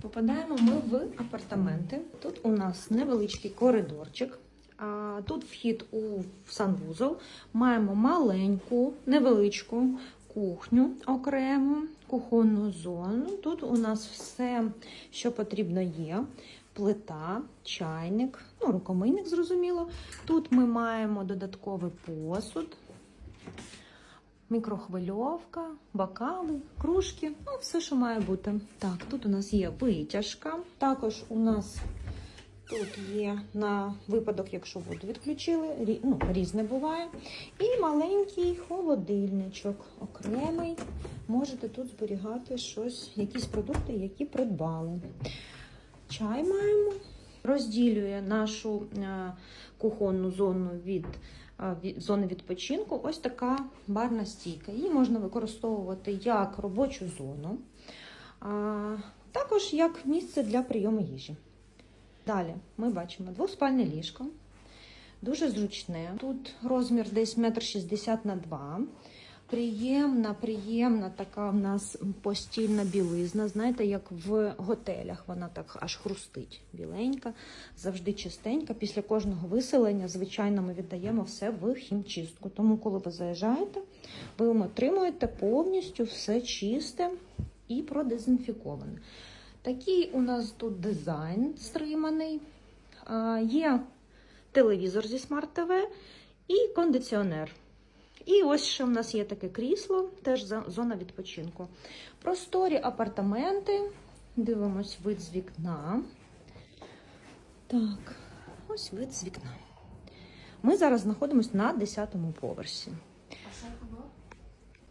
Попадаємо ми в апартаменти. Тут у нас невеличкий коридорчик. Тут вхід у санвузол. Маємо маленьку, невеличку кухню окрему, кухонну зону. Тут у нас все, що потрібно є. Плита, чайник, ну, рукомийник, зрозуміло. Тут ми маємо додатковий посуд, мікрохвильовка, бокали, кружки, ну все, що має бути. Так, тут у нас є витяжка. Також у нас тут є на випадок, якщо воду відключили, ну, різне буває. І маленький холодильничок окремий. Можете тут зберігати щось, якісь продукти, які придбали. Чай маємо. Розділює нашу е, кухонну зону від е, зони відпочинку. Ось така барна стійка. Її можна використовувати як робочу зону, також як місце для прийому їжі. Далі ми бачимо двоспальне ліжко, дуже зручне. Тут розмір десь 1,60 м на 2 Приємна, приємна така в нас постільна білизна. Знаєте, як в готелях вона так аж хрустить. Біленька, завжди чистенька. Після кожного виселення, звичайно, ми віддаємо все в хімчистку. Тому, коли ви заїжджаєте, ви отримуєте повністю все чисте і продезінфіковане. Такий у нас тут дизайн стриманий. Є телевізор зі смарт-ТВ і кондиціонер. І ось ще в нас є таке крісло, теж зона відпочинку. Просторі апартаменти. Дивимось вид з вікна. Так, ось вид з вікна. Ми зараз знаходимося на 10-му поверсі.